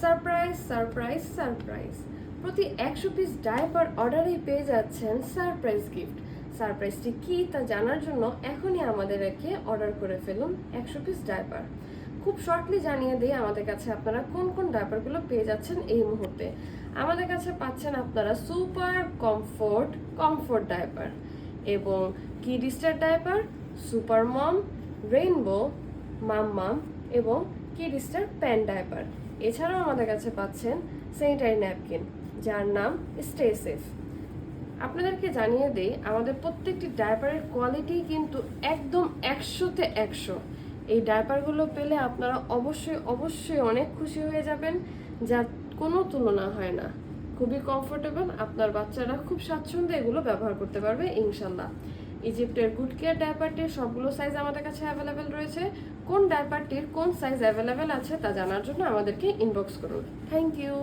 Surprise surprise surprise প্রতি একশো piece diaper অর্ডারেই পেয়ে যাচ্ছেন সারপ্রাইজ গিফট সারপ্রাইজটি কী তা জানার জন্য এখনই আমাদেরকে অর্ডার করে ফেলুন একশো পিস ডায়পার খুব শর্টলি জানিয়ে দিই আমাদের কাছে আপনারা কোন কোন ডায়পারগুলো পেয়ে যাচ্ছেন এই মুহূর্তে। আমাদের কাছে পাচ্ছেন আপনারা সুপার কমফোর্ট কমফোর্ট ডায়পার এবং Kidistar diaper Super Mom Rainbow Mum Mum এবং কিডিস্টার প্যান ডায়পার এছাড়াও আমাদের কাছে পাচ্ছেন স্যানিটারি ন্যাপকিন, যার নাম স্টে সেফ আপনাদেরকে জানিয়ে দিই, আমাদের প্রত্যেকটি ডায়পারের কোয়ালিটি কিন্তু একদম একশোতে একশো। এই ডায়পারগুলো পেলে আপনারা অবশ্যই অবশ্যই অনেক খুশি হয়ে যাবেন যার কোনো তুলনা হয় না। খুবই কমফোর্টেবল আপনার বাচ্চারা খুব স্বাচ্ছন্দ্যে এগুলো ব্যবহার করতে পারবে, ইনশাল্লাহ। ইজিপ্টের গুড কেয়ার ডায়পারটির সবগুলো সাইজ আমাদের কাছে অ্যাভেলেবেল রয়েছে। কোন ডায়পারটির কোন সাইজ অ্যাভেলেবেল আছে তা জানার জন্য আমাদেরকে ইনবক্স করুন। Thank you